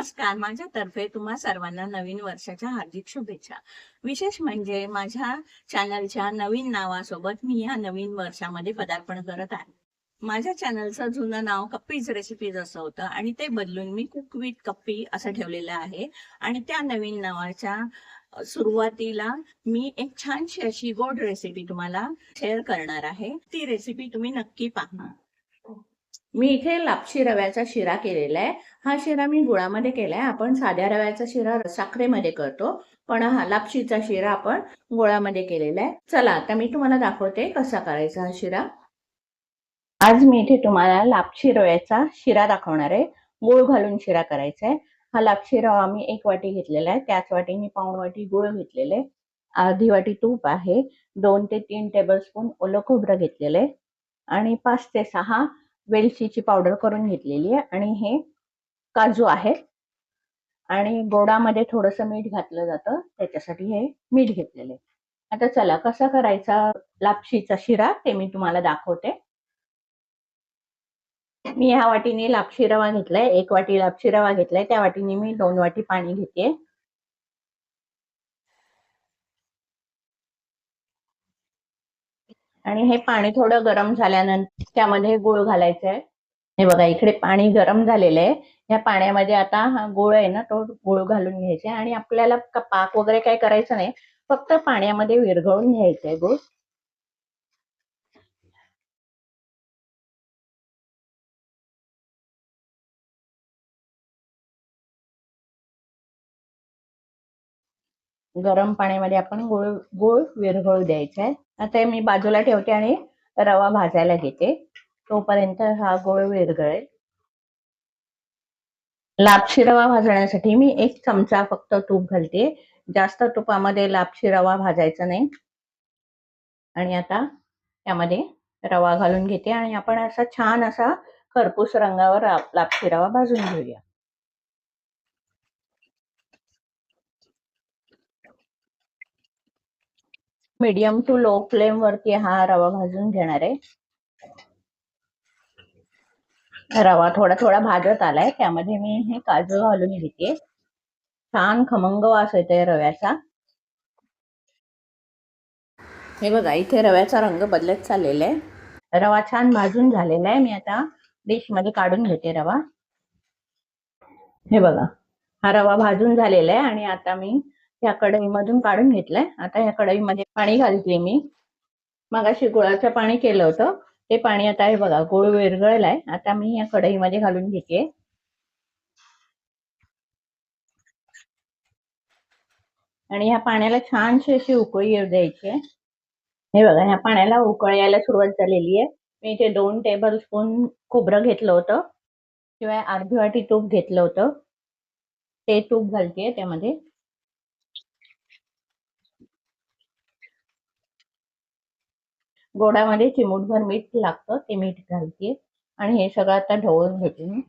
नमस्कार. माझ्यातर्फे तुम्हा सर्वांना नवीन वर्षाच्या हार्दिक शुभेच्छा. विशेष म्हणजे माझ्या चॅनलच्या नवीन नावासोबत मी या नवीन वर्षामध्ये पदार्पण करत आहे. माझ्या चॅनलचं जुनं नाव कप्पीज रेसिपीज असं होतं आणि ते बदलून मी कुक विथ कप्पी असं ठेवलेलं आहे. आणि त्या नवीन नावाच्या सुरुवातीला मी एक छानशी अशी गोड रेसिपी तुम्हाला शेअर करणार आहे. ती रेसिपी तुम्ही नक्की पाहा. मी इथे लापशी रव्याचा शिरा केलेला आहे. हा शिरा मी गुळामध्ये केलाय. आपण साध्या रव्याचा शिरा साखरेमध्ये करतो. पण हा लापशीचा शिरा आपण गुळामध्ये केलेला आहे. चला आता मी तुम्हाला दाखवते कसा करायचा हा शिरा. आज मी इथे तुम्हाला लापशी रव्याचा शिरा दाखवणार आहे. गुळ घालून शिरा करायचा आहे. हा लापशी रवा मी एक वाटी घेतलेला आहे. त्याच वाटीने पाऊण वाटी गुळ घेतलेले अर्धी वाटी तूप आहे. दोन ते तीन टेबलस्पून ओलं खोबरं घेतलेलं आहे. आणि पाच ते सहा वेलचीची पावडर करून घेतलेली आहे आणि हे काजू आहे आणि गोडामध्ये थोडंसं मीठ घातलं जातं त्याच्यासाठी हे मीठ घेतलेले आता चला कसा करायचा लापशीचा शिरा ते मी तुम्हाला दाखवते. मी ह्या वाटीने लापशी रवा घेतलाय एक वाटी लापशी रवा घेतलाय त्या वाटीने मी दोन वाटी पाणी घेते. आणि हे पाणी थोडं गरम झाल्यानंतर त्यामध्ये गुळ घालायचं आहे हे बघा इकडे पाणी गरम झालेलं आहे. या पाण्यामध्ये आता हा गुळ आहे ना तो गुळ घालून घ्यायचा आणि आपल्याला पाक वगैरे काय करायचं नाही. फक्त पाण्यामध्ये विरघळून घ्यायचं आहे गुळ. गरम पाण्यामध्ये आपण गुळ गुळ विरघळू द्यायचा आहे. आता मी बाजूला ठेवते आणि रवा भाजायला घेते. तोपर्यंत हा गुळ विरघळेल. लापशी रवा भाजण्यासाठी मी एक चमचा फक्त तूप घालते. जास्त तुपामध्ये लापशी रवा भाजायचा नाही. आणि आता त्यामध्ये रवा घालून घेते आणि आपण असा छान असा खरपूस रंगावर लापशी रवा भाजून घेऊया. मीडियम टू लो फ्लेम वरती हा रवा भाजून घेणार आहे. रवा थोडा थोडा भाजत आलाय त्यामध्ये मी हे काजू घालून घेते. छान खमंग वास येतोय रव्याचा. हे बघा इथे रव्याचा रंग बदलत चाललेला आहे. रवा छान भाजून झालेला आहे. मी आता डिशमध्ये काढून घेते रवा. हे बघा हा रवा भाजून झालेला आहे आणि आता मी ह्या कढईमधून काढून घेतलंय. आता ह्या कढईमध्ये पाणी घालते मी. मगाशी गुळाचं पाणी केलं होतं. ते पाणी आता हे बघा गुळ विरघळलाय. आता मी या कढईमध्ये घालून घेते. आणि ह्या पाण्याला छानशी अशी उकळी येऊ द्यायची हे बघा ह्या पाण्याला उकळ यायला सुरुवात झालेली आहे. मी इथे दोन टेबल स्पून खोबरं घेतलं होतं. शिवाय अर्धी वाटी तूप घेतलं होतं. ते तूप घालते त्यामध्ये. गोडामध्ये चिमूटभर मीठ लागतं ते मीठ घालते आणि हे सगळं आता ढवळून घेते मी.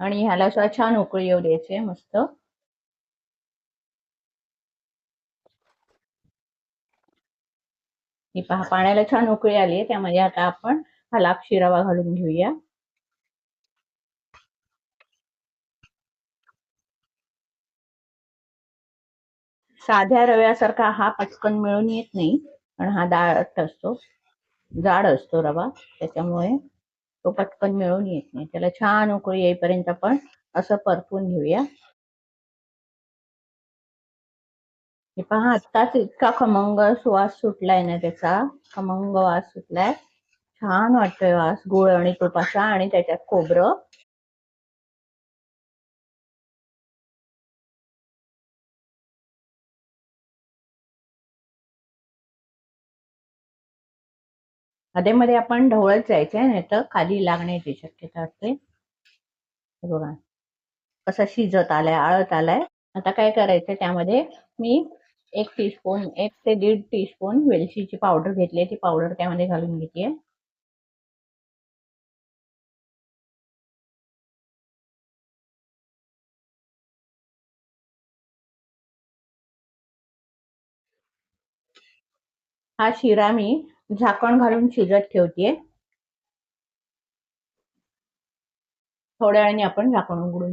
आणि ह्याला सुद्धा छान उकळी येऊ द्यायचे मस्त. ही पहा पाण्याला छान उकळी आली आहे त्यामध्ये आता आपण हा लापशी रवा घालून घेऊया. साध्या रव्यासारखा हा पटकन मिळून येत नाही पण हा दाट असतो. जाड असतो रवा त्याच्यामुळे तो पटकन मिळून येत नाही. त्याला छान उकळी येईपर्यंत आपण असं परतून घेऊया. हे पहा आत्ताच इतका खमंग सुवास सुटलाय ना त्याचा. खमंग वास सुटलाय. छान वाटतोय वास गुळ आणि तुपाचा आणि त्याच्यात खोबरं. हदेमध्ये आपण ढवळत जायचंय नाही तर खाली लागण्याची शक्यता असते. बघा. कसं शिजत आलाय आळत आलाय. आता काय करायचं त्यामध्ये मी एक टीस्पून एक ते दीड टीस्पून वेलचीची पावडर घेतली ती पावडर त्यामध्ये घालून घेते हा शिरा मी झाकण घालून शिजत ठेवतेय. थोड्या वेळाने आपण झाकण उघडून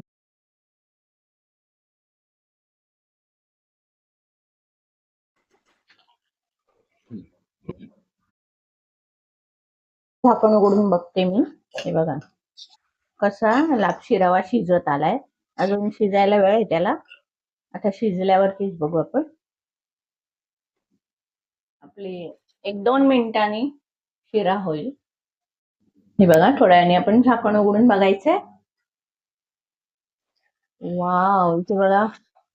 झाकण उघडून बघते मी. हे बघा. कसा लापशी रवा शिजत आलाय. अजून शिजायला वेळ आहे त्याला. आता शिजल्यावरतीच बघू आपण. आपले एक दोन मिनिटांनी शिरा होईल. हे बघा थोड्या वेळाने आपण झाकण उघडून बघायचंय. वाव इथे बघा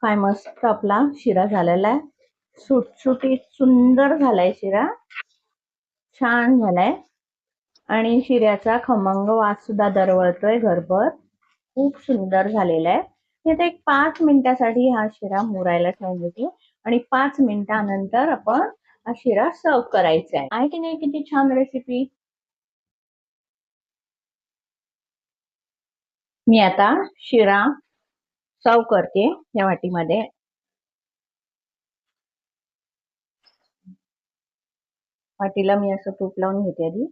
काय मस्त आपला शिरा झालेला आहे. सुटसुटीत सुंदर झालाय शिरा. छान झालाय. आणि शिऱ्याचा खमंग वास सुद्धा दरवळतोय घरभर. खूप सुंदर झालेला आहे. इथे एक पाच मिनिटासाठी हा शिरा मुरायला ठेवून देते. आणि पाच मिनिटानंतर आपण हा शिरा सर्व करायचा आहे. आहे की नाही किती छान रेसिपी मी आता शिरा सर्व करते या वाटीमध्ये. वाटीला मी असं तूप लावून घेते आधी.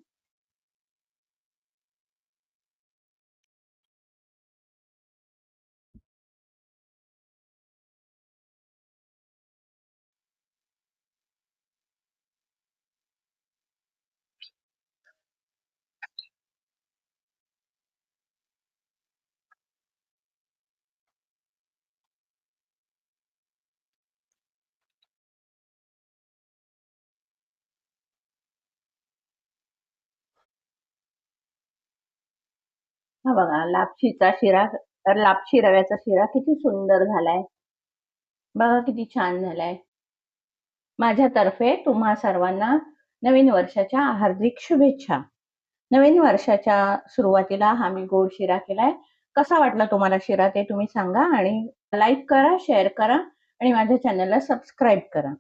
हा बघा लापशीचा शिरा तर लापशी रव्याचा शिरा किती सुंदर झालाय. बघा किती छान झालाय. माझ्यातर्फे तुम्हा सर्वांना नवीन वर्षाच्या हार्दिक शुभेच्छा. नवीन वर्षाच्या सुरुवातीला हा मी गोड शिरा केलाय. कसा वाटला तुम्हाला शिरा ते तुम्ही सांगा आणि लाईक करा शेअर करा आणि माझ्या चॅनलला सबस्क्राईब करा.